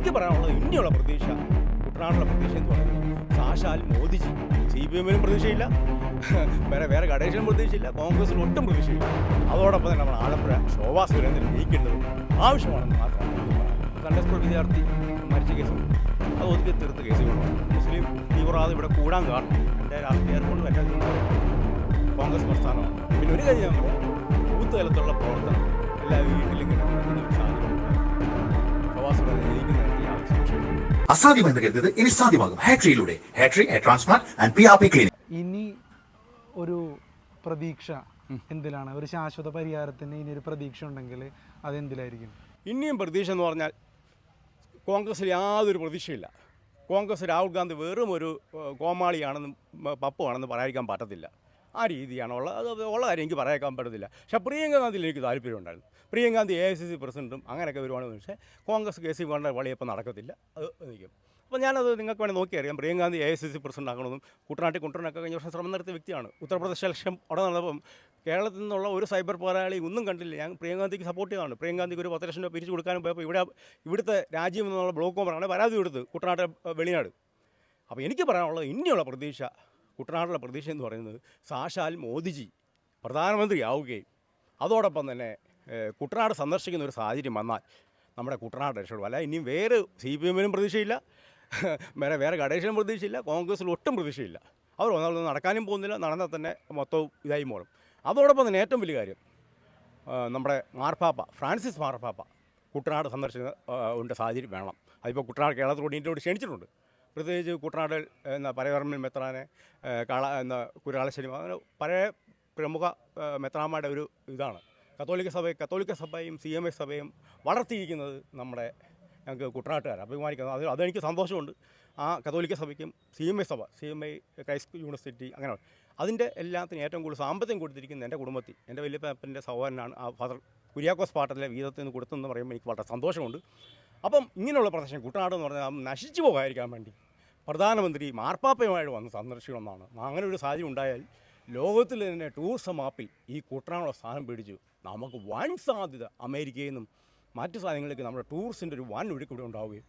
എനിക്ക് പറയാനുള്ളത് ഇന്ത്യയുള്ള പ്രതീക്ഷ കുട്ടനാടുള്ള പ്രതീക്ഷ എന്ന് പറയുന്നത് സാക്ഷാൽ മോദിജി സി പി എമ്മിനും പ്രതീക്ഷയില്ല. വേറെ വേറെ ഗണേശനും പ്രതീക്ഷയില്ല. കോൺഗ്രസിനും ഒട്ടും പ്രതീക്ഷയില്ല. അതോടൊപ്പം തന്നെ നമ്മൾ ആലപ്പുഴ ശോഭാ സുരേന്ദ്രൻ ജയിക്കേണ്ടത് ആവശ്യമാണെന്ന് മാത്രമാണ്. സൺഡേ സ്കൂൾ വിദ്യാർത്ഥി മരിച്ച കേസ് അത് ഒതുക്കി തീർത്ത കേസുകളാണ് മുസ്ലിം തീവ്രവാദം ഇവിടെ കൂടാൻ കാരണം എന്റെ രാഷ്ട്രീയം കൊണ്ട് എന്റെ കോൺഗ്രസ് പ്രസ്ഥാനമാണ്. പിന്നെ ഒരു കാര്യം നമ്മൾ ബൂത്ത് തലത്തിലുള്ള പ്രവർത്തനം എല്ലാ വീട്ടിലും കിട്ടുന്ന ഒരു സാഹചര്യം ശോഭാ സുരേന്ദ്രൻ സംശയമില്ല അസാധ്യമെന്ന് കരുതിയത് ഇനി സാധ്യമാകും. ഹാട്രിയിലൂടെ Hatri hair transplant and P R P clinic ഇനി ഒരു പ്രതീക്ഷ എന്തിലാണ്? ഒരു ശാശ്വത പരിഹാരത്തിന് ഇനി ഒരു പ്രതീക്ഷ ഉണ്ടെങ്കിൽ അതെന്തിലായിരിക്കും ഇനിയും പ്രതീക്ഷ എന്ന് പറഞ്ഞാൽ കോൺഗ്രസ്സിൽ യാതൊരു പ്രതീക്ഷയില്ല. കോൺഗ്രസ് രാഹുൽ ഗാന്ധി വെറും ഒരു കോമാളിയാണെന്നും പപ്പുവാണെന്ന് പറയാതിരിക്കാൻ പറ്റത്തില്ല. ആ രീതിയാണ് ഉള്ളത്. അത് ഉള്ള കാര്യം എനിക്ക് പറയാൻ പറ്റത്തില്ല. പക്ഷേ പ്രിയങ്ക ഗാന്ധിയിൽ എനിക്ക് താല്പര്യമുണ്ടായിരുന്നു Priyanka Gandhi A I C C പ്രസിഡന്റും അങ്ങനെയൊക്കെ വരുവാണെന്ന് പക്ഷേ കോൺഗ്രസ് കെ സി വേണ്ട വളി ഇപ്പം നടക്കത്തില്ല. അത് നിൽക്കും. അപ്പോൾ ഞാനത് നിങ്ങൾക്ക് വേണമെങ്കിൽ നോക്കി അറിയാം. Priyanka Gandhi A I C C president ആക്കണമെന്നും കുട്ടനാട്ടിൽ കുട്ടനൊക്കെ കഴിഞ്ഞ വർഷം ശ്രമം നടത്തിയ വ്യക്തിയാണ്. ഉത്തർപ്രദേശ് ലക്ഷ്യം അവിടെ നടന്നപ്പം കേരളത്തിൽ നിന്നുള്ള ഒരു സൈബർ പോരാളി ഒന്നും കണ്ടില്ല. ഞാൻ പ്രിയങ്ക ഗാന്ധിക്ക് സപ്പോർട്ട് ചെയ്തതാണ്. പ്രിയങ്ക ഗാന്ധിക്ക് ഒരു പത്ത് ലക്ഷം രൂപ പിരിച്ചു കൊടുക്കാനും പോയപ്പോൾ ഇവിടെ ഇവിടുത്തെ രാജ്യം എന്നുള്ള ബ്ലോക്ക് കോമറാണ് പരാതി കൊടുത്ത് കുട്ടനാട്ടിലെ വെളിനാട്. അപ്പോൾ എനിക്ക് പറയാനുള്ളത് ഇനിയുള്ള പ്രതീക്ഷ കുട്ടനാട്ടിലെ പ്രതീക്ഷ എന്ന് പറയുന്നത് സാക്ഷാൽ മോദിജി പ്രധാനമന്ത്രി ആവുകയും അതോടൊപ്പം തന്നെ കുട്ടനാട് സന്ദർശിക്കുന്ന ഒരു സാഹചര്യം വന്നാൽ നമ്മുടെ കുട്ടനാട് രക്ഷപ്പെടും. അല്ല ഇനിയും വേറെ സി പി എമ്മിനും പ്രതീക്ഷയില്ല. വേറെ വേറെ ഗണേശനും പ്രതീക്ഷയില്ല. കോൺഗ്രസിലും ഒട്ടും പ്രതീക്ഷയില്ല. അവർ ഒന്നാമത് നടക്കാനും പോകുന്നില്ല. നടന്നാൽ തന്നെ മൊത്തവും ഇതായി മോളും അതോടൊപ്പം തന്നെ ഏറ്റവും വലിയ കാര്യം നമ്മുടെ മാർപ്പാപ്പ ഫ്രാൻസിസ് മാർപ്പാപ്പ കുട്ടനാട് സന്ദർശിക്കുന്ന ഉണ്ട് സാഹചര്യം വേണം. അതിപ്പോൾ കുട്ടനാട് കേരളത്തിലോട് ഇന്ത്യയോട് ക്ഷണിച്ചിട്ടുണ്ട്. പ്രത്യേകിച്ച് കുട്ടനാട് എന്ന പരവർമ്മൻ മെത്രാനെ കാള എന്ന കുരാളശ്ശേരി അങ്ങനെ പഴയ പ്രമുഖ മെത്രാന്മാരുടെ ഒരു ഇതാണ്. കത്തോലിക്ക സഭ കത്തോലിക്ക സഭയും സി എം എസ് സഭയും വളർത്തിയിരിക്കുന്നത് നമ്മുടെ ഞങ്ങൾക്ക് കുട്ടനാട്ടുകാർ അഭിമാനിക്കുന്നത് അത് അതെനിക്ക് സന്തോഷമുണ്ട്. ആ കത്തോലിക്ക സഭയ്ക്കും സി എം ഐ സഭ C M I Christ university അങ്ങനെ അതിന്റെ എല്ലാത്തിനും ഏറ്റവും കൂടുതൽ സാമ്പത്തികം കൊടുത്തിരിക്കുന്നത് എന്റെ കുടുംബത്തിൽ എന്റെ വലിയപ്പന്റെ സഹോദരനാണ് ആ ഫാദർ കുര്യാക്കോസ് പാട്ടത്തിലെ വീതത്തിൽ നിന്ന് കൊടുത്തെന്ന് പറയുമ്പോൾ എനിക്ക് വളരെ സന്തോഷമുണ്ട്. അപ്പം ഇങ്ങനെയുള്ള പ്രദേശം കുട്ടനാട് എന്ന് പറഞ്ഞാൽ നശിച്ചു പോകാതിരിക്കാൻ വേണ്ടി പ്രധാനമന്ത്രി മാർപ്പാപ്പയുമായിട്ട് വന്ന് സന്ദർശിക്കണമെന്നാണ് അങ്ങനെ ഒരു സാഹചര്യം ഉണ്ടായാൽ ലോകത്തിൽ തന്നെ ടൂറിസം മാപ്പിൽ ഈ കുട്ടനാടുള്ള സ്ഥാനം പിടിച്ചു. നമുക്ക് വൻ സാധ്യത അമേരിക്കയിൽ നിന്നും മറ്റു സാധനങ്ങളിലേക്ക് നമ്മുടെ ടൂറിസ്റ്റിന്റെ ഒരു വൻ ഒഴുക്ക് ഇവിടെ ഉണ്ടാവുകയും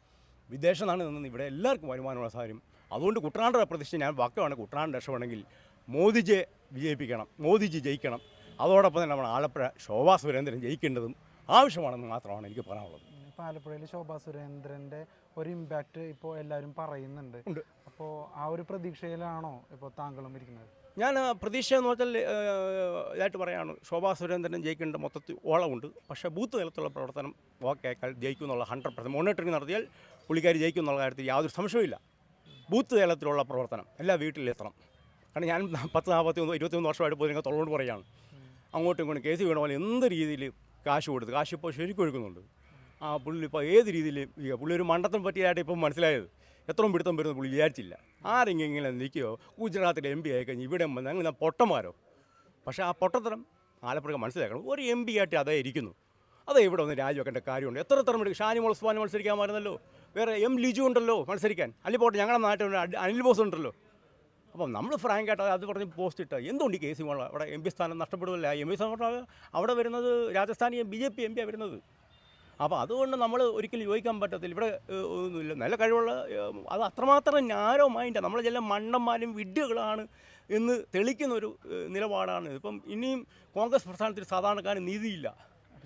വിദേശ നാട് നിന്ന് ഇവിടെ എല്ലാവർക്കും വരുമാനമുള്ള സാഹചര്യം. അതുകൊണ്ട് കുട്ടനാടിനെ പ്രതിഷ്ഠ ഞാൻ വാക്കമാണ് കുട്ടനാട് രക്ഷപ്പെടണമെങ്കിൽ മോദിജിയെ വിജയിപ്പിക്കണം. മോദിജി ജയിക്കണം. അതോടൊപ്പം തന്നെ നമ്മുടെ ആലപ്പുഴ ശോഭാ സുരേന്ദ്രൻ ജയിക്കേണ്ടതും ആവശ്യമാണെന്ന് മാത്രമാണ് എനിക്ക് പറയാനുള്ളത്. ഇപ്പോൾ ആലപ്പുഴയിൽ ശോഭാ സുരേന്ദ്രന്റെ ഒരു ഇമ്പാക്റ്റ് ഇപ്പോൾ എല്ലാവരും പറയുന്നുണ്ട്. അപ്പോൾ ആ ഒരു പ്രതീക്ഷയിലാണോ ഇപ്പോൾ താങ്കളും ഇരിക്കുന്നത്? ഞാൻ പ്രതീക്ഷ എന്ന് വെച്ചാൽ ഇതായിട്ട് പറയുകയാണ് ശോഭാ സുരേന്ദ്രൻ ജയിക്കേണ്ട മൊത്തത്തിൽ ഓളമുണ്ട്. പക്ഷേ ബൂത്ത് തലത്തിലുള്ള പ്രവർത്തനം ഓക്കേക്കാൾ ജയിക്കും എന്നുള്ള ഹൺഡ്രഡ് പെർസെന്റ് മോണിറ്ററിംഗ് നടത്തിയാൽ പുള്ളിക്കാരി ജയിക്കും എന്നുള്ള കാര്യത്തിൽ യാതൊരു സംശയമില്ല ബൂത്ത് തലത്തിലുള്ള പ്രവർത്തനം എല്ലാ വീട്ടിലെത്തണം. കാരണം ഞാൻ പത്ത് നാൽപ്പത്തി ഒന്ന് ഇരുപത്തിയൊന്ന് വർഷമായിട്ട് പോയി തൊള്ളോട് പറയുകയാണ് അങ്ങോട്ടും ഇങ്ങോട്ടും കേസ് വീണ പോലെ എന്ത് രീതിയിൽ കാശ് കൊടുത്ത് കാശ് ഇപ്പോൾ ശരിക്കും ഒഴുക്കുന്നുണ്ട്. ആ പുള്ളി ഇപ്പോൾ ഏത് രീതിയിൽ പുള്ളി ഒരു മണ്ടത്തം പറ്റിയതായിട്ട് ഇപ്പം മനസ്സിലായത്. എത്രയും പിടുത്തം വരുന്നത് പുള്ളി വിചാരിച്ചില്ല. ആരെങ്കിലും ഇങ്ങനെ നിൽക്കുകയോ ഗുജറാത്തിലെ എം പി ആയി കഴിഞ്ഞ് ഇവിടെ വന്ന് ഞാൻ പൊട്ടന്മാരോ? പക്ഷേ ആ പൊട്ടത്തരം ആലപ്പുഴ മനസ്സിലാക്കണം. ഒരു എം പി ആയിട്ട് അതേ ഇരിക്കുന്നു. അതേ ഇവിടെ ഒന്ന് രാജിവെക്കേണ്ട കാര്യമുണ്ട്. എത്ര എത്ര മണി ഷാനി മത്സരിക്കാൻ മാറുന്നല്ലോ. വേറെ എം ലിജു ഉണ്ടല്ലോ മത്സരിക്കാൻ. അല്ലെങ്കിൽ പോട്ടെ ഞങ്ങളുടെ നാട്ടിൽ അനിൽ ബോസ് ഉണ്ടല്ലോ. അപ്പം നമ്മൾ ഫ്രാങ്ക് ഫ്രാങ്കായിട്ട് അത് പറഞ്ഞ് പോസ്റ്റ് ഇട്ട എന്തുകൊണ്ട് കേസ് വേണം അവിടെ എം പി സ്ഥാനം നഷ്ടപ്പെടുന്നില്ല എം പി സ്ഥാനം അവിടെ വരുന്നത് Rajasthani B J P M പിയാണ് വരുന്നത്. അപ്പോൾ അതുകൊണ്ട് നമ്മൾ ഒരിക്കലും യോജിക്കാൻ പറ്റത്തില്ല. ഇവിടെ ഒന്നുമില്ല. നല്ല കഴിവുള്ള അത് അത്രമാത്രം ഞാരോ മൈൻഡാണ് നമ്മളെ ചില മണ്ണന്മാരും വിഡ്ഢികളാണ് എന്ന് തെളിക്കുന്ന ഒരു നിലപാടാണ്. ഇപ്പം ഇനിയും കോൺഗ്രസ് പ്രസ്ഥാനത്തിൽ സാധാരണക്കാരന് നീതിയില്ല.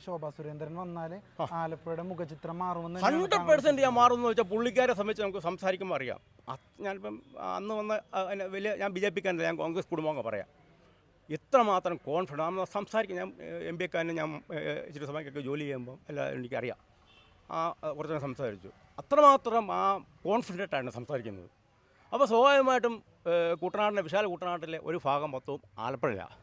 ശോഭാ സുരേന്ദ്രൻ വന്നാൽ ആലപ്പുഴയുടെ മുഖചിത്രം മാറുമെന്ന് ഹൺഡ്രഡ് പെർസെന്റ് ഞാൻ മാറുമെന്ന് വെച്ചാൽ പുള്ളിക്കാരെ സംബന്ധിച്ച് നമുക്ക് സംസാരിക്കുമ്പോൾ അറിയാം. ഞാനിപ്പം അന്ന് വന്ന വലിയ ഞാൻ ബി ജെ പിക്കാരല്ല ഞാൻ കോൺഗ്രസ് കുടുംബം പറയാം. എത്രമാത്രം കോൺഫിഡൻസ് സംസാരിക്കും. ഞാൻ എം പി എക്കാരനെ ഞാൻ ഇച്ചിരി സമയത്തൊക്കെ ജോലി ചെയ്യുമ്പോൾ എല്ലാം എനിക്കറിയാം. ആ കുറച്ച് സംസാരിച്ചു. അത്രമാത്രം ആ കോൺഫിഡന്റായിട്ടാണ് സംസാരിക്കുന്നത്. അപ്പോൾ സ്വാഭാവികമായിട്ടും ഏഹ്, കുട്ടനാടിന്റെ വിശാല കുട്ടനാട്ടിലെ ഒരു ഭാഗം മൊത്തവും ആലപ്പുഴയാണ്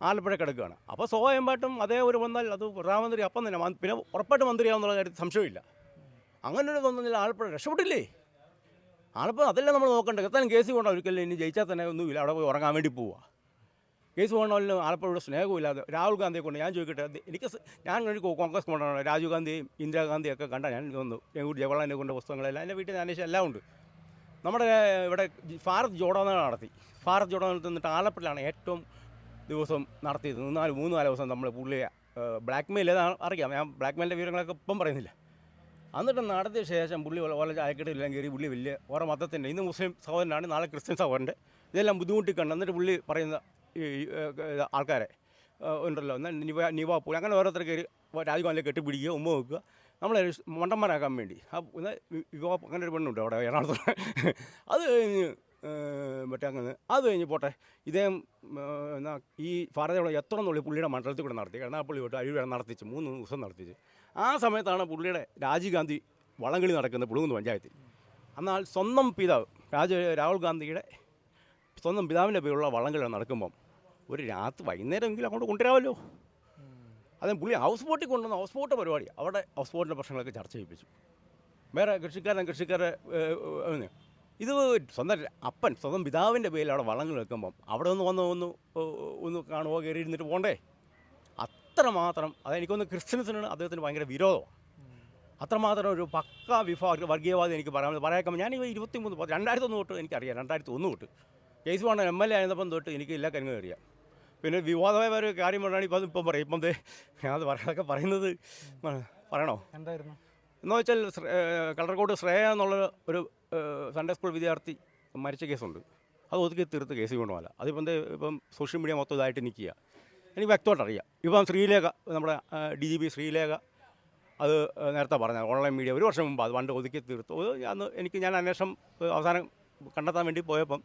ആലപ്പുഴ കിടക്കുകയാണ്. അപ്പോൾ സ്വാഭാവികമായിട്ടും അതേ ഒരു വന്നാൽ അത് പ്രധാനമന്ത്രി അപ്പം തന്നെ പിന്നെ ഉറപ്പായിട്ട് മന്ത്രിയാവുന്നുള്ള കാര്യത്തിൽ സംശയമില്ല അങ്ങനെ ഒരു തോന്നുന്നില്ല ആലപ്പുഴ രക്ഷപ്പെട്ടില്ലേ? ആലപ്പുഴ അതല്ല നമ്മൾ നോക്കേണ്ടത്. എത്താനും കേസ് കൊണ്ടോ ഒരിക്കലും ഇനി ജയിച്ചാൽ തന്നെ ഒന്നുമില്ല. അവിടെ പോയി ഉറങ്ങാൻ വേണ്ടി പോവുക കേസ് കൊണ്ടല്ലോ ആലപ്പുഴയുടെ സ്നേഹമില്ലാതെ രാഹുൽ ഗാന്ധിയെ കൊണ്ട് ഞാൻ ചോദിക്കട്ടെ എനിക്ക് ഞാൻ ഒരു കോൺഗ്രസ് കൊണ്ടാണ് രാജീവ് ഗാന്ധിയും ഇന്ദിരാഗാന്ധിയും ഒക്കെ കണ്ട ഞാൻ തോന്നുന്നു നെഹ്റു ജവഹർലാലിനെ കൊണ്ട് പുസ്തകങ്ങളെല്ലാം എന്റെ വീട്ടിൽ അന്വേഷിച്ച എല്ലാം ഉണ്ട്. നമ്മുടെ ഇവിടെ ഭാരത് ജോഡോ നടത്തി. ഭാരത് ജോഡോ നിന്നിട്ട് ആലപ്പുഴയിലാണ് ഏറ്റവും ദിവസം നടത്തിയത്. നാല് മൂന്ന് നാല് ദിവസം നമ്മൾ പുള്ളി ബ്ലാക്ക് മെയിൽ ഏതാണ് അറിയാം. ഞാൻ ബ്ലാക്ക് മെയിലിന്റെ വിവരങ്ങളൊക്കെ ഇപ്പം പറയുന്നില്ല. എന്നിട്ട് നടത്തിയ ശേഷം പുള്ളി ഓല- ചായക്കെട്ടില്ലെങ്കിൽ കയറി പുള്ളി വലിയ ഓരോ മതത്തിന്റെ ഇന്ന് മുസ്ലിം സഹോദരനാണ് നാളെ ക്രിസ്ത്യൻ സഹോദരന്റെ. ഇതെല്ലാം ബുദ്ധിമുട്ടി കണ്ട് എന്നിട്ട് പുള്ളി പറയുന്ന ഈ ആൾക്കാരെ ഉണ്ടല്ലോ. നിവാ നിവ നിവാപ്പൂർ അങ്ങനെ ഓരോരുത്തർ കയറി രാജ്ഭവനിലേക്ക് കെട്ടിപ്പിടിക്കുക ഉമ്മ വെക്കുക. നമ്മളെ ഒരു മണ്ടന്മാരാക്കാൻ വേണ്ടി. ആ വിവാ അങ്ങനെ ഒരു പെണ്ണുണ്ട് അവിടെ എറണാകുളത്ത്. അത് കഴിഞ്ഞ് മറ്റേ അങ്ങനെ അത് കഴിഞ്ഞ് പോട്ടെ. ഇദ്ദേഹം എന്നാ ഈ ഭാരതയുടെ എത്ര നുള്ളി പുള്ളിയുടെ മണ്ഡലത്തിൽ കൂടെ നടത്തി. എറണാകുളി തൊട്ട് അഴിവ് നടത്തിച്ച് മൂന്ന് ദിവസം നടത്തിച്ച്. ആ സമയത്താണ് പുള്ളിയുടെ രാജീവ് ഗാന്ധി വള്ളംകളി നടക്കുന്നത് പുളുകുന്ന് പഞ്ചായത്തിൽ. എന്നാൽ സ്വന്തം പിതാവ് രാജ രാഹുൽ ഗാന്ധിയുടെ സ്വന്തം പിതാവിന്റെ പേരുള്ള വള്ളംകളി നടക്കുമ്പം ഒരു രാത്രി വൈകുന്നേരമെങ്കിലും അങ്ങോട്ട് കൊണ്ടുവരാമല്ലോ. അതും പുള്ളി ഹൗസ് ബോട്ടിൽ കൊണ്ടുവന്ന ഹൗസ് ബോട്ട് പരിപാടി. അവിടെ ഹൗസ് ബോട്ടിന്റെ പ്രശ്നങ്ങളൊക്കെ ചർച്ച ചെയ്യിപ്പിച്ചു. വേറെ കൃഷിക്കാരൻ കൃഷിക്കാരെ ഇത് സ്വന്തം അപ്പൻ സ്വന്തം പിതാവിന്റെ പേരിൽ അവിടെ വളങ്ങൾ വെക്കുമ്പം അവിടെ ഒന്ന് വന്ന് ഒന്ന് ഒന്ന് കാണുമോ കയറി ഇരുന്നിട്ട് പോകണ്ടേ അത്രമാത്രം അതെനിക്കൊന്ന് ക്രിസ്ത്യൻസിനാണ് അദ്ദേഹത്തിന് ഭയങ്കര വിരോധമാണ് അത്രമാത്രം ഒരു പക്ക വിഭാഗ വർഗീയവാദം എനിക്ക് പറയാൻ പറയാൻ ഞാൻ ഈ ഇരുപത്തി മൂന്ന് രണ്ടായിരത്തി ഒന്ന് തൊട്ട് എനിക്കറിയാം രണ്ടായിരത്തി ഒന്ന് തൊട്ട്. കേസ് വേണം എം എൽ എ ആയിരുന്നപ്പം തൊട്ട് എനിക്ക് എല്ലാ കാര്യങ്ങളും അറിയാം. പിന്നെ വിവാദമായ ഒരു കാര്യം പറഞ്ഞാണ് ഇപ്പം ഇപ്പം പറയും. ഇപ്പം അത് പറയാനൊക്കെ പറയുന്നത് പറയണോ? എന്തായിരുന്നു? എന്ന് വെച്ചാൽ ശ്ര- ഏഹ് കളർകോട് ശ്രേയ എന്നുള്ള ഒരു സൺഡേ സ്കൂൾ വിദ്യാർത്ഥി മരിച്ച കേസുണ്ട്. അത് ഒതുക്കി തീർത്ത് കേസ് കൊണ്ടുപോകല അതിപ്പം ഇപ്പം സോഷ്യൽ മീഡിയ മൊത്തം ഇതായിട്ട് നിൽക്കുക. എനിക്ക് വ്യക്തമായിട്ട് അറിയാം. ഇപ്പം ശ്രീലേഖ നമ്മുടെ ഡി ജി പി ശ്രീലേഖ അത് നേരത്തെ പറഞ്ഞ ഓൺലൈൻ മീഡിയ ഒരു വർഷം മുമ്പ് അത് പണ്ട് ഒതുക്കി തീർത്തു. അന്ന് എനിക്ക് ഞാൻ അന്വേഷണം അവസാനം കണ്ടെത്താൻ വേണ്ടി പോയപ്പം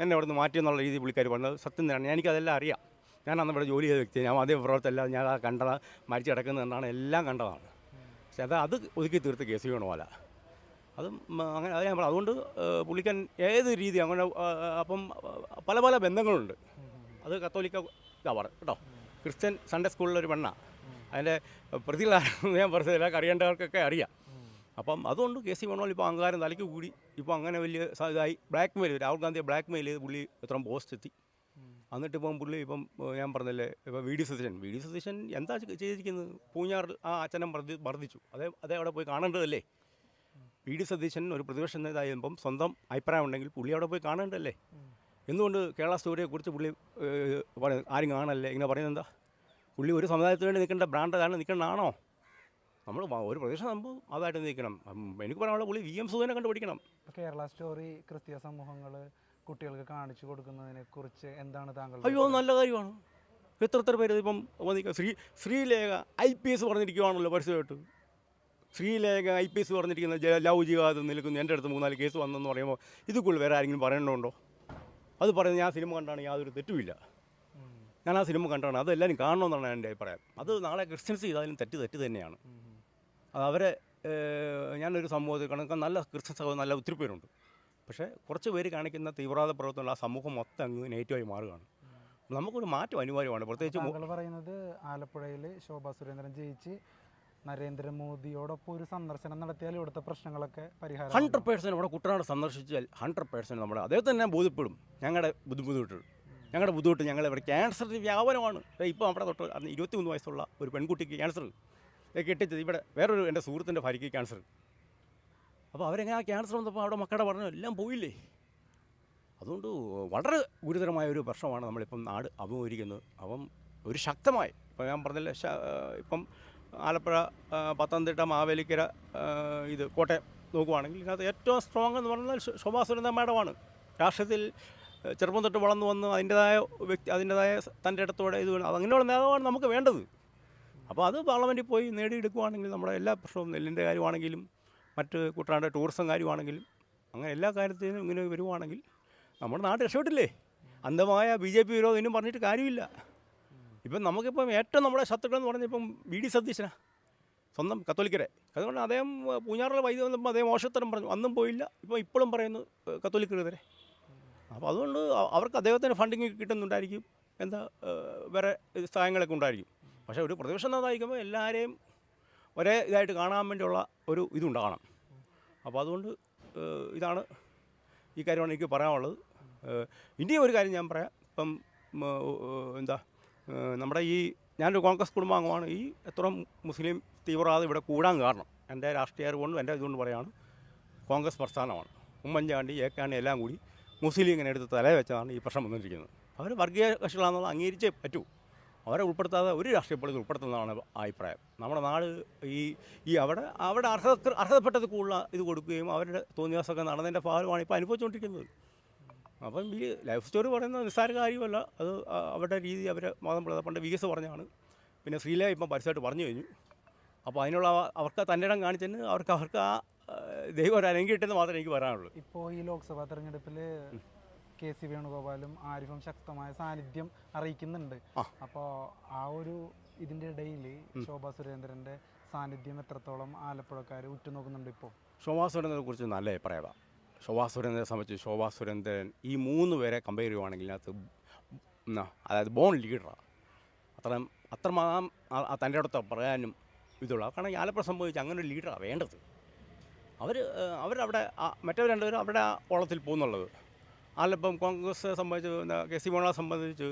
എന്നെ അവിടെ നിന്ന് മാറ്റിയെന്നുള്ള രീതി പുള്ളിക്കാർ പറഞ്ഞത് സത്യം തന്നെയാണ്. എനിക്കതെല്ലാം അറിയാം. ഞാൻ അന്ന് ഇവിടെ ജോലി ചെയ്ത വ്യക്തി ഞാൻ ആദ്യം പ്രവർത്തനമല്ല. ഞാൻ ആ കണ്ടത് മരിച്ചു കിടക്കുന്നതാണ് എല്ലാം കണ്ടതാണ്. പക്ഷെ അത് അത് ഒതുക്കി തീർത്ത് കേസ് ചെയ്യണമല്ല അതും അങ്ങനെ അത് ഞാൻ പറഞ്ഞു അതുകൊണ്ട് പുള്ളിക്കാൻ ഏത് രീതി അങ്ങനെ അപ്പം പല പല ബന്ധങ്ങളുണ്ട്. അത് കത്തോലിക്ക ഇതാ പറ കേട്ടോ. ക്രിസ്ത്യൻ സൺഡേ സ്കൂളിലൊരു പെണ്ണാണ് അതിന്റെ പ്രതികളാണെന്ന് ഞാൻ പറഞ്ഞത് എല്ലാവർക്കും അറിയേണ്ടവർക്കൊക്കെ അറിയാം. അപ്പം അതുകൊണ്ട് കെ സി വേണോൾ ഇപ്പോൾ അഹങ്കാരം തലയ്ക്ക് കൂടി. ഇപ്പോൾ അങ്ങനെ വലിയ ഇതായി. ബ്ലാക്ക് മെയിൽ രാഹുൽ ഗാന്ധിയെ ബ്ലാക്ക് മെയിൽ ചെയ്ത് പുള്ളി എത്ര പോസ്റ്റ് എത്തി. എന്നിട്ട് ഇപ്പം പുള്ളി ഇപ്പം ഞാൻ പറഞ്ഞല്ലേ ഇപ്പം V D Satheesan. V D Satheesan എന്താ ചെയ്- ചെയ്തിരിക്കുന്നത്? പൂഞ്ഞാറിൽ ആ അച്ഛനെ വർദ്ധി വർദ്ധിച്ചു അതേ അതേ അവിടെ പോയി കാണേണ്ടതല്ലേ? വി ഡി സതീശൻ ഒരു പ്രതിപക്ഷ നേതാവുമ്പം സ്വന്തം അഭിപ്രായം ഉണ്ടെങ്കിൽ പുള്ളി അവിടെ പോയി കാണേണ്ടതല്ലേ? എന്തുകൊണ്ട് കേരള സ്റ്റോറിയെക്കുറിച്ച് പുള്ളി ആരും കാണല്ലേ? ഇങ്ങനെ പറയുന്നത് എന്താ? പുള്ളി ഒരു സമുദായത്തിന് വേണ്ടി നിൽക്കേണ്ട ബ്രാൻഡാണ് നിൽക്കണാണോ നമ്മൾ ഒരു പ്രദേശം സംഭവം അതായിട്ട് നിൽക്കണം. എനിക്ക് പറയാനുള്ള പുള്ളി വി എം സുധനെ കണ്ടുപിടിക്കണം. കേരള സ്റ്റോറി ക്രിസ്തീയ സമൂഹങ്ങൾ കുട്ടികൾക്ക് കാണിച്ചു കൊടുക്കുന്നതിനെ കുറിച്ച് എന്താണ് താങ്കൾ അയ്യോ നല്ല കാര്യമാണ്. എത്ര എത്ര പേര് ഇപ്പം വന്നിരിക്കുക Sri Sreelekha I P S പറഞ്ഞിരിക്കുവാണല്ലോ പരസ്യമായിട്ട്. ശ്രീലേഖ ഐ പി എസ് പറഞ്ഞിരിക്കുന്ന ലവ് ജിഹാദ് നിൽക്കുന്നു. എന്റെ അടുത്ത് മൂന്നാൽ കേസ് വന്നെന്ന് പറയുമ്പോൾ ഇതുക്കുള്ള വേറെ ആരെങ്കിലും പറയണുണ്ടോ അത് പറയുന്നത് ഞാൻ സിനിമ കണ്ടാണ് യാതൊരു തെറ്റുമില്ല. ഞാൻ ആ സിനിമ കണ്ടാണ്. അതെല്ലാവരും കാണണമെന്നാണ് എന്റെ അഭിപ്രായം. അത് നാളെ ക്രിസ്ത്യൻസ് ചെയ്താലും തെറ്റ് തെറ്റ് തന്നെയാണ്. അവരെ ഞാനൊരു സമൂഹത്തിൽ കണക്ക് നല്ല ക്രിസ്ത്യൻ സഹോദരൻ നല്ല ഒത്തിരി പേരുണ്ട്. പക്ഷേ കുറച്ച് പേര് കാണിക്കുന്ന തീവ്രവാദ പ്രവർത്തനങ്ങൾ ആ സമൂഹം മൊത്തം അങ്ങ് നെഗറ്റീവായി മാറുകയാണ്. നമുക്കൊരു മാറ്റം അനിവാര്യമാണ്. പ്രത്യേകിച്ച് പറയുന്നത് ആലപ്പുഴയിൽ ശോഭാ സുരേന്ദ്രൻ ജയിച്ച് നരേന്ദ്രമോദിയോടൊപ്പം ഒരു സന്ദർശനം നടത്തിയാൽ ഇവിടുത്തെ പ്രശ്നങ്ങളൊക്കെ പരിഹാരം ഹൺഡ്രഡ് പേഴ്സന്റ് ഇവിടെ കുട്ടനാട് സന്ദർശിച്ചാൽ ഹൺഡ്രഡ് പേഴ്സന്റ് നമ്മുടെ അദ്ദേഹം തന്നെ ബോധ്യപ്പെടും. ഞങ്ങളുടെ ബുദ്ധിമുട്ട്. ഞങ്ങളുടെ ബുദ്ധിമുട്ട് ഞങ്ങൾ ഇവിടെ ക്യാൻസർ വ്യാപനമാണ്. ഇപ്പോൾ അവിടെ തൊട്ട് അന്ന് ഇരുപത്തിമൂന്ന് വയസ്സുള്ള ഒരു പെൺകുട്ടിക്ക് ക്യാൻസർ കെട്ടിച്ചത് ഇവിടെ വേറൊരു എന്റെ സുഹൃത്തിന്റെ ഭാര്യയ്ക്ക് ക്യാൻസർ അപ്പോൾ അവരെങ്ങനെ ആ ക്യാൻസർ വന്നപ്പോൾ അവിടെ മക്കളുടെ പറഞ്ഞു എല്ലാം പോയില്ലേ? അതുകൊണ്ട് വളരെ ഗുരുതരമായ ഒരു പ്രശ്നമാണ് നമ്മളിപ്പം നാട് അഭിമുഖീകരിക്കുന്നത്. അപ്പം ഒരു ശക്തമായ ഇപ്പം ഞാൻ പറഞ്ഞില്ല ഇപ്പം ആലപ്പുഴ പത്തനംതിട്ട മാവേലിക്കര ഇത് കോട്ടയം നോക്കുവാണെങ്കിൽ ഇതിനകത്ത് ഏറ്റവും സ്ട്രോങ് എന്ന് പറഞ്ഞാൽ ശോഭാ സുരേന്ദ്ര മാഡമാണ്. രാഷ്ട്രീയത്തിൽ ചെറുപ്പം തൊട്ട് വളർന്നു വന്ന് അതിന്റെതായ വ്യക്തി അതിന്റെതായ തന്റെ ഇടത്തോടെ ഇത് വേണം. അങ്ങനെയുള്ള നേതാവാണ് നമുക്ക് വേണ്ടത്. അപ്പോൾ അത് പാർലമെന്റിൽ പോയി നേടിയെടുക്കുവാണെങ്കിൽ നമ്മുടെ എല്ലാ പ്രശ്നവും നെല്ലിന്റെ കാര്യമാണെങ്കിലും മറ്റ് കുട്ടനാട് ടൂറിസം കാര്യമാണെങ്കിലും അങ്ങനെ എല്ലാ കാര്യത്തിനും ഇങ്ങനെ വരുവാണെങ്കിൽ നമ്മുടെ നാട് രക്ഷപ്പെട്ടില്ലേ? അന്ധമായ ബി ജെ പി വിരോധം ഇന്നും പറഞ്ഞിട്ട് കാര്യമില്ല. ഇപ്പം നമുക്കിപ്പം ഏറ്റവും നമ്മുടെ ശത്രുക്കൾ എന്ന് പറഞ്ഞാൽ ഇപ്പം വി ഡി സതീശനാ. സ്വന്തം കത്തോലിക്കരെ. അതുകൊണ്ട് അദ്ദേഹം പൂഞ്ഞാറുള്ള വൈദ്യുതി വന്നപ്പോൾ അദ്ദേഹം മോശത്തരം പറഞ്ഞു. അന്നും പോയില്ല. ഇപ്പോൾ ഇപ്പോഴും പറയുന്നു കത്തോലിക്കരുതരെ അപ്പോൾ അതുകൊണ്ട് അവർക്ക് അദ്ദേഹത്തിന് ഫണ്ടിങ് കിട്ടുന്നുണ്ടായിരിക്കും. എന്താ വേറെ സഹായങ്ങളൊക്കെ ഉണ്ടായിരിക്കും. പക്ഷേ ഒരു പ്രതിപക്ഷ നേതായിരിക്കുമ്പോൾ എല്ലാവരെയും ഒരേ ഇതായിട്ട് കാണാൻ വേണ്ടിയുള്ള ഒരു ഇതുണ്ടാകണം. അപ്പോൾ അതുകൊണ്ട് ഇതാണ് ഈ കാര്യമാണ് എനിക്ക് പറയാനുള്ളത്. ഇനി ഒരു കാര്യം ഞാൻ പറയാം. ഇപ്പം എന്താ നമ്മുടെ ഈ ഞാനൊരു കോൺഗ്രസ് കുടുംബാംഗമാണ്. ഈ എത്ര മുസ്ലിം തീവ്രവാദം ഇവിടെ കൂടാൻ കാരണം എന്റെ രാഷ്ട്രീയ അറിവുകൊണ്ടും എന്റെ ഇതുകൊണ്ട് പറയാണ് കോൺഗ്രസ് പ്രസ്ഥാനമാണ്. ഉമ്മൻചാണ്ടി ഏക്കാണ്ടി എല്ലാം കൂടി മുസ്ലിം ഇങ്ങനെ എടുത്ത് തല വെച്ചതാണ് ഈ പ്രശ്നം വന്നിരിക്കുന്നത്. അവർ വർഗീയ കക്ഷികളാണെന്നുള്ളത് അംഗീകരിച്ചേ പറ്റൂ. അവരെ ഉൾപ്പെടുത്താതെ ഒരു രാഷ്ട്രീയ പാർട്ടി ഉൾപ്പെടുത്തുന്നതാണ് അഭിപ്രായം. നമ്മുടെ നാട് ഈ ഈ അവിടെ അവിടെ അർഹത അർഹതപ്പെട്ടത് കൂടുതൽ ഇത് കൊടുക്കുകയും അവരുടെ തോന്നിയാസമൊക്കെ നടന്നതിന്റെ ഭാഗമാണ് ഇപ്പോൾ അനുഭവിച്ചുകൊണ്ടിരിക്കുന്നത്. അപ്പം ഈ ലൈഫ് സ്റ്റോറി പറയുന്നത് നിസ്സാര കാര്യമല്ല. അത് അവരുടെ രീതി അവരെ മതം പ്രത പണ്ട് വികസ് പറഞ്ഞാണ്. പിന്നെ ശ്രീല ഇപ്പം പരസ്യമായിട്ട് പറഞ്ഞു കഴിഞ്ഞു. അപ്പോൾ അതിനുള്ള അവ- അവർക്ക് തന്റെ ഇടം കാണിച്ചതിന് അവർക്ക് അവർക്ക് ആ ആ, ദൈവം ഒരു അലങ്കിട്ടെന്ന് മാത്രമേ എനിക്ക് പറയാനുള്ളൂ. ഇപ്പോൾ ഈ ലോക്സഭാ തെരഞ്ഞെടുപ്പിൽ കെ സി വേണുഗോപാലും ആരിഫും ശക്തമായ സാന്നിധ്യം അറിയിക്കുന്നുണ്ട്. അപ്പോ അപ്പോൾ ആ ഒരു ഇതിന്റെ ഇടയിൽ ശോഭാ സുരേന്ദ്രന്റെ സാന്നിധ്യം എത്രത്തോളം ആലപ്പുഴക്കാർ ഉറ്റുനോക്കുന്നുണ്ട് ഇപ്പോൾ ശോഭാ സുരേന്ദ്രനെ കുറിച്ച് നല്ല അഭിപ്രായമാണ് ശോഭാ സുരേന്ദ്രനെ സംബന്ധിച്ച് ശോഭാ സുരേന്ദ്രൻ ഈ മൂന്ന് പേരെ കമ്പയർ ചെയ്യുവാണെങ്കിൽ അതിനകത്ത് അതായത് ബോൺ ലീഡറാണ് അത്ര അത്രമാത്രം തന്റെ അടുത്ത് പറയാനും ഇതുള്ള കാരണം ആലപ്പുഴ സംഭവിച്ച് അങ്ങനെ ഒരു ലീഡറാണ് വേണ്ടത്. അവർ അവരവിടെ മറ്റവർ രണ്ടുപേരും അവിടെ ആ ഓളത്തിൽ പോകുന്നുള്ളത്. ആലപ്പം കോൺഗ്രസ് സംബന്ധിച്ച് കെ സി മോണ സംബന്ധിച്ച്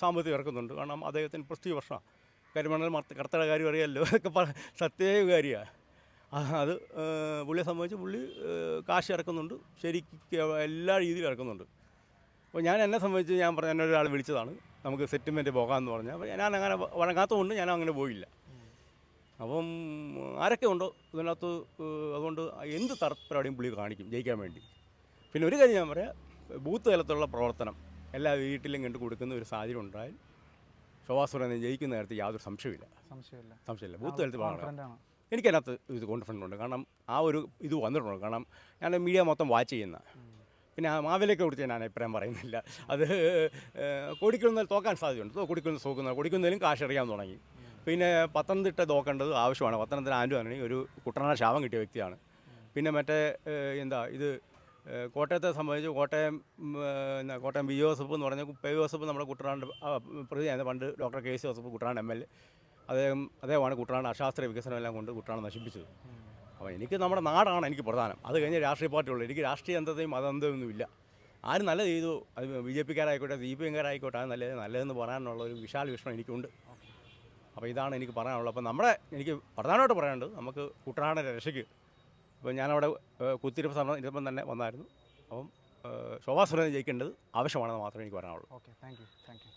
സാമ്പത്തികം ഇറക്കുന്നുണ്ട്. കാരണം അദ്ദേഹത്തിന് പ്രസ്തി വർഷമാണ് കരിമണൽ മർത്ത കർത്തയുടെ കാര്യം അറിയാമല്ലോ അതൊക്കെ പറ സത്യ കാര്യമാണ്. അത് പുള്ളിയെ സംബന്ധിച്ച് പുള്ളി കാശ് ഇറക്കുന്നുണ്ട്. ശരിക്ക് എല്ലാ രീതിയിലും ഇറക്കുന്നുണ്ട്. അപ്പോൾ ഞാൻ എന്നെ സംബന്ധിച്ച് ഞാൻ പറഞ്ഞ എന്നെ ഒരാൾ വിളിച്ചതാണ്. നമുക്ക് സെറ്റിൽമെന്റ് പോകാമെന്ന് പറഞ്ഞാൽ അപ്പോൾ ഞാൻ അങ്ങനെ വഴങ്ങാത്തതുകൊണ്ട് ഞാൻ അങ്ങനെ പോയില്ല. അപ്പം ആരൊക്കെ ഉണ്ടോ ഇതിനകത്ത്? അതുകൊണ്ട് എന്ത് തരപ്പരിപാടിയും പുള്ളി കാണിക്കും ജയിക്കാൻ വേണ്ടി. പിന്നെ ഒരു കാര്യം ഞാൻ പറയാം. ബൂത്ത് തലത്തിലുള്ള പ്രവർത്തനം എല്ലാ വീട്ടിലും കണ്ടു കൊടുക്കുന്ന ഒരു സാഹചര്യം ഉണ്ടായാൽ ശോഭാസുരനെ ജയിക്കുന്ന കാര്യത്തിൽ യാതൊരു സംശയമില്ല. സംശയമില്ല. സംശയമില്ല ബൂത്ത് തലത്തിൽ എനിക്കതിനകത്ത് ഇത് കോൺഫിഡന്റ് ഉണ്ട്. കാരണം ആ ഒരു ഇത് വന്നിട്ടുണ്ട്. കാരണം ഞാൻ മീഡിയ മൊത്തം വാച്ച് ചെയ്യുന്ന. പിന്നെ ആ മാവിലേക്ക് കുറിച്ച് ഞാൻ അഭിപ്രായം പറയുന്നില്ല. അത് കൊടിക്കുന്നതിൽ തോക്കാൻ സാധ്യതയുണ്ട്. കൊടിക്കുന്ന തോക്കുന്ന കൊടിക്കുന്നതിലും കാശ് അറിയാൻ തുടങ്ങി. പിന്നെ പത്തനംതിട്ട തോക്കേണ്ടത് ആവശ്യമാണ്. പത്തനംതിട്ട ആൻഡു ആണെങ്കിൽ ഒരു കുട്ടനാട് ശാപം കിട്ടിയ വ്യക്തിയാണ്. പിന്നെ മറ്റേ എന്താ ഇത് കോട്ടയത്തെ സംബന്ധിച്ച് കോട്ടയം പിന്നെ കോട്ടയം ബി ജോസഫ് എന്ന് പറഞ്ഞ പി ജോസഫ് നമ്മുടെ കുട്ടനാട് പ്രതിയാണ് പണ്ട് doctor K C Joseph Kuttanad M L A. അദ്ദേഹം അദ്ദേഹമാണ് കുട്ടനാട് അശാസ്ത്രീയ വികസനം എല്ലാം കൊണ്ട് കുട്ടനാട് നശിപ്പിച്ചത്. അപ്പോൾ എനിക്ക് നമ്മുടെ നാടാണ് എനിക്ക് പ്രധാനം. അത് കഴിഞ്ഞ് രാഷ്ട്രീയ പാർട്ടിയുള്ളൂ എനിക്ക് രാഷ്ട്രീയ അന്തതയും മതന്തയൊന്നുമില്ല ആരും നല്ലത് ചെയ്തു. അത് ബി ജെ പിക്കാരായിക്കോട്ടെ സി പി എംകാരായിക്കോട്ടെ അത് നല്ലത് നല്ലതെന്ന് പറയാനുള്ള ഒരു വിശാല വിഷമം എനിക്കുണ്ട്. അപ്പോൾ ഇതാണ് എനിക്ക് പറയാനുള്ളത്. അപ്പോൾ നമ്മുടെ എനിക്ക് പ്രധാനമായിട്ട് പറയാനുണ്ട് നമുക്ക് കുട്ടനാടിന്റെ രക്ഷയ്ക്ക് ഇപ്പോൾ ഞാനവിടെ കുത്തിരിപ്പ് സമരം ഇരുപ്പം തന്നെ വന്നായിരുന്നു. അപ്പം ശോഭാ സുരേന്ദ്രൻ ജയിക്കേണ്ടത് ആവശ്യമാണെന്ന് മാത്രമേ എനിക്ക് പറയാനുള്ളൂ. Okay thank you thank you.